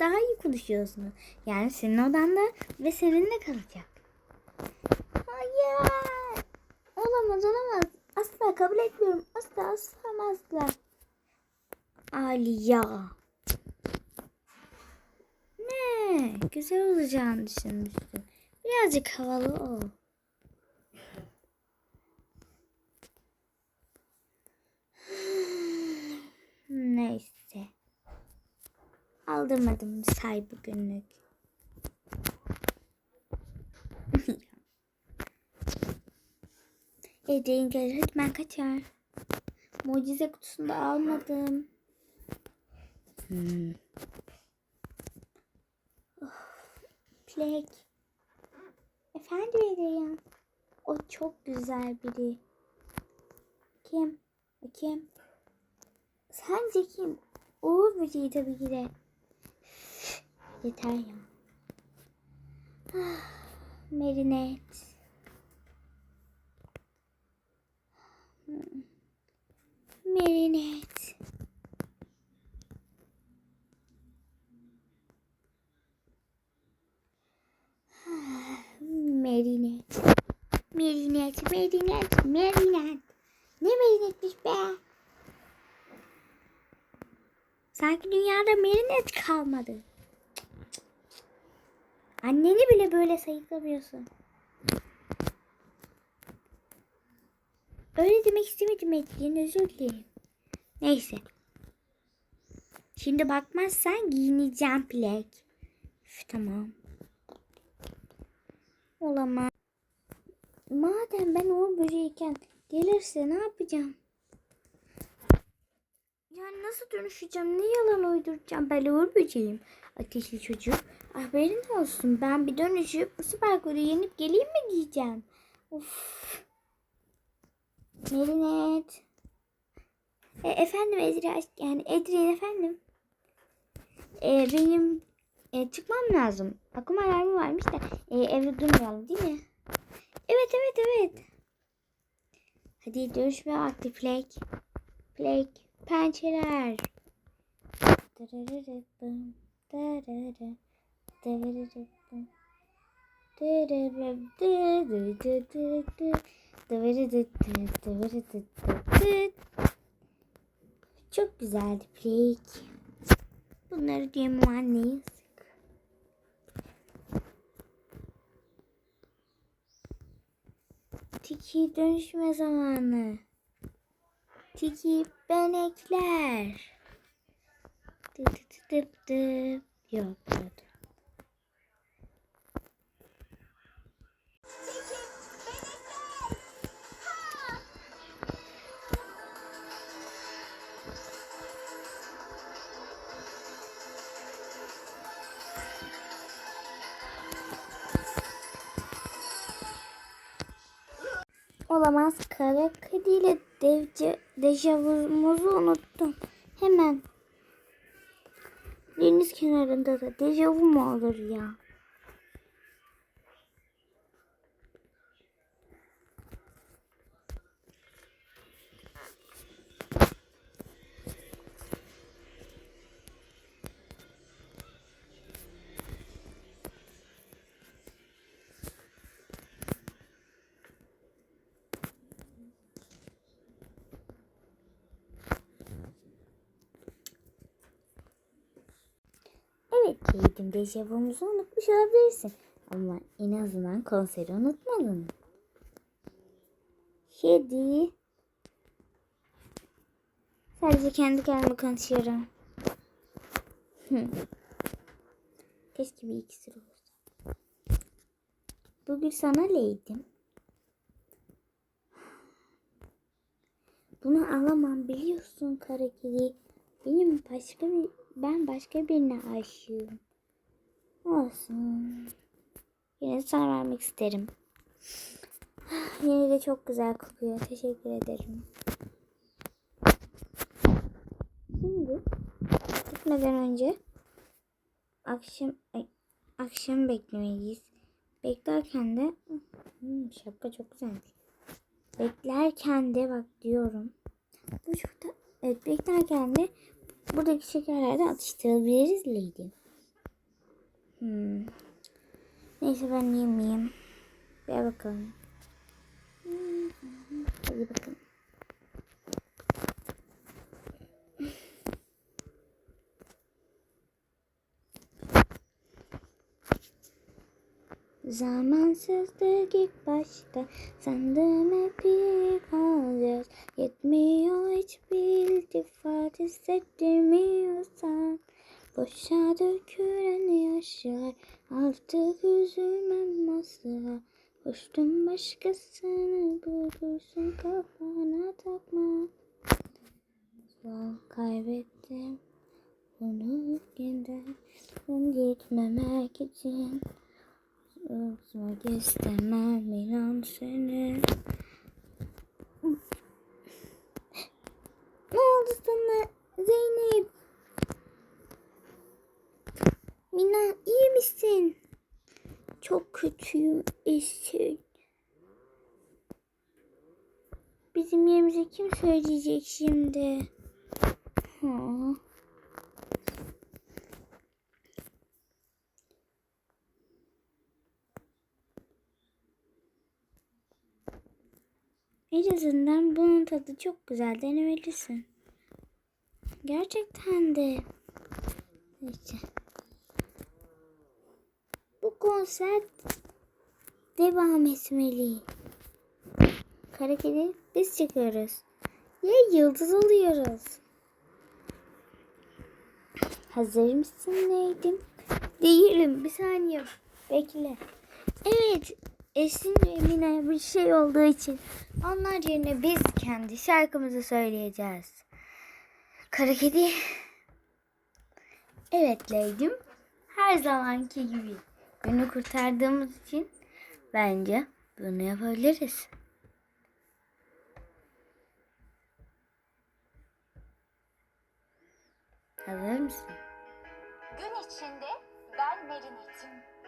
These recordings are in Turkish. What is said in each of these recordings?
daha iyi konuşuyorsunuz. Yani senin odanda ve seninle kalacak. Hayır. Olamaz, olamaz. Asla kabul etmiyorum. Asla, asla, asla. Aliya. Ne? Güzel olacağını düşünmüştüm. Birazcık havalı ol. Neyse. Aldırmadım say bugünlük. Edeyim gelir ben kaçar. Mucize kutusunu da almadım. Hmm. Of, Plek. Efendim Edeyim. O çok güzel biri. Kim? Kim? Sence kim? Uğur böceği tabii ki de. Yeter ya. Ah, Merinet. Hmm. Merinet. Ah, Merinet. Merinet, Merinet, Merinet. Ne Merinetmiş be? Sanki dünyada merinet kalmadı. Anneni bile böyle sayıklamıyorsun. Öyle demek istemedim Edrin özür dilerim. Neyse. Şimdi bakmazsan giyineceğim plek. Üf, tamam. Olamaz. Madem ben Uğur böceğiyken gelirse ne yapacağım? Yani nasıl dönüşeceğim? Ne yalan uyduracağım? Ben Uğur böceğim. Ateşli çocuk. Haberin olsun. Ben bir dönüşüp süper kodu yenip geleyim mi diyeceğim. Of. Merinet. E, efendim Edri yani Edri efendim. E, benim e, çıkmam lazım. Akım alarmı varmış da e, evde durmayalım değil mi? Evet evet evet. Hadi dönüşme vakti Flake. Flake. Pençeler. Çok güzeldi Flake. Bunları duyamam anne yazık. Tiki dönüşme zamanı. Tiki benekler. Dıp dıp dıp dıp. Yok Olamaz kara kediyle devce, dejavumuzu unuttum. Hemen. Deniz kenarında da dejavu mu olur ya? Evet Kate'im dejavumuzu unutmuş olabilirsin. Ama en azından konseri unutmadın. Kedi. Sadece kendi kendime konuşuyorum. Keşke bir ikisi olsa. Bugün sana leydim. Bunu alamam biliyorsun kara kedi. Benim başka bir ben başka birine aşığım. Olsun. Yine sana vermek isterim. Yine de çok güzel kokuyor. Teşekkür ederim. Şimdi gitmeden önce akşam akşam beklemeliyiz. Beklerken de hmm, şapka çok güzelmiş. Beklerken de bak diyorum. Bu çok da evet beklerken de buradaki şekerlerden atıştırabiliriz Lady. Hmm. Neyse ben yemeyeyim. Ver bakalım. Hmm, Hadi bakalım. Zamansızlık ilk başta Sandım hep iyi kalacağız Yetmiyor hiçbir iltifat hissettirmiyorsan Boşa dökülen yaşlar Artık üzülmem asla. Koştum başkasını bulursun kafana takma. Zor kaybettim Bunu yeniden gitmemek için Unutmak istemem inan seni. Ne oldu sana Zeynep? Mina iyi misin? Çok kötüyüm Esin. Bizim yerimize kim söyleyecek şimdi? Ha. En bunun tadı çok güzel denemelisin. Gerçekten de. Neyse. Bu konser devam etmeli. Kara kedi biz çıkıyoruz. Ya yıldız oluyoruz. Hazır mısın neydim? Değilim. Bir saniye. Bekle. Evet. Esin ve Emine bir şey olduğu için onlar yerine biz kendi şarkımızı söyleyeceğiz. Kara kedi. Evet Leydim. Her zamanki gibi günü kurtardığımız için bence bunu yapabiliriz. Hazır mısın? Gün içinde ben Merinet'im.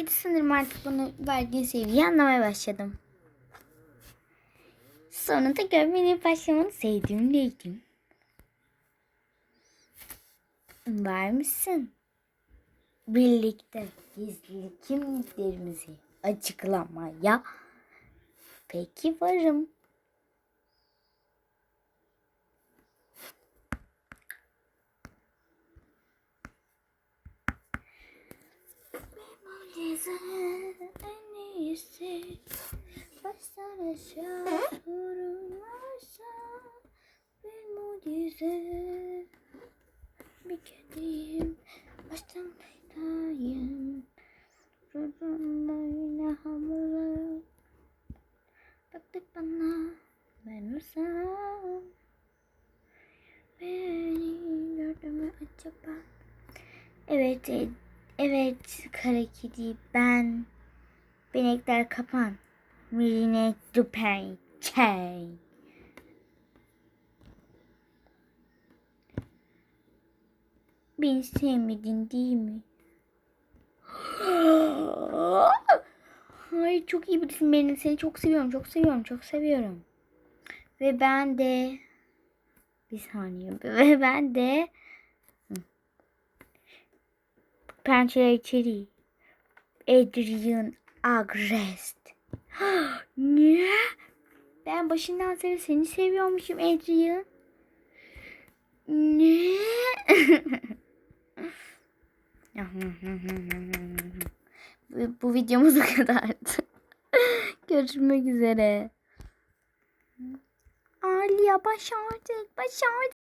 hareketi sanırım artık bana verdiği sevgiyi anlamaya başladım. Sonunda görmeye başlamanı sevdiğim neydim? Var mısın? Birlikte gizli kimliklerimizi açıklamaya. Peki varım. Mucize en iyisi. Baştan aşağı sorun varsa Bir mucize Bir kediyim Baştan buradayım Durum böyle hamurlarım Baktık bana Ben olsam Beni gördün mü acaba Evet, e- evet kara kedi ben. Benekler kapan. Miline dupen çey. Beni sevmedin değil mi? Hayır çok iyi birisin beni. Seni çok seviyorum, çok seviyorum, çok seviyorum. Ve ben de... Bir saniye. Ve ben de... Pençeler içeri. Adrian Agrest. ne? Ben başından beri seni seviyormuşum Adrian. Ne? bu, bu videomuz bu kadardı. Görüşmek üzere. Aliya başardık, başardık.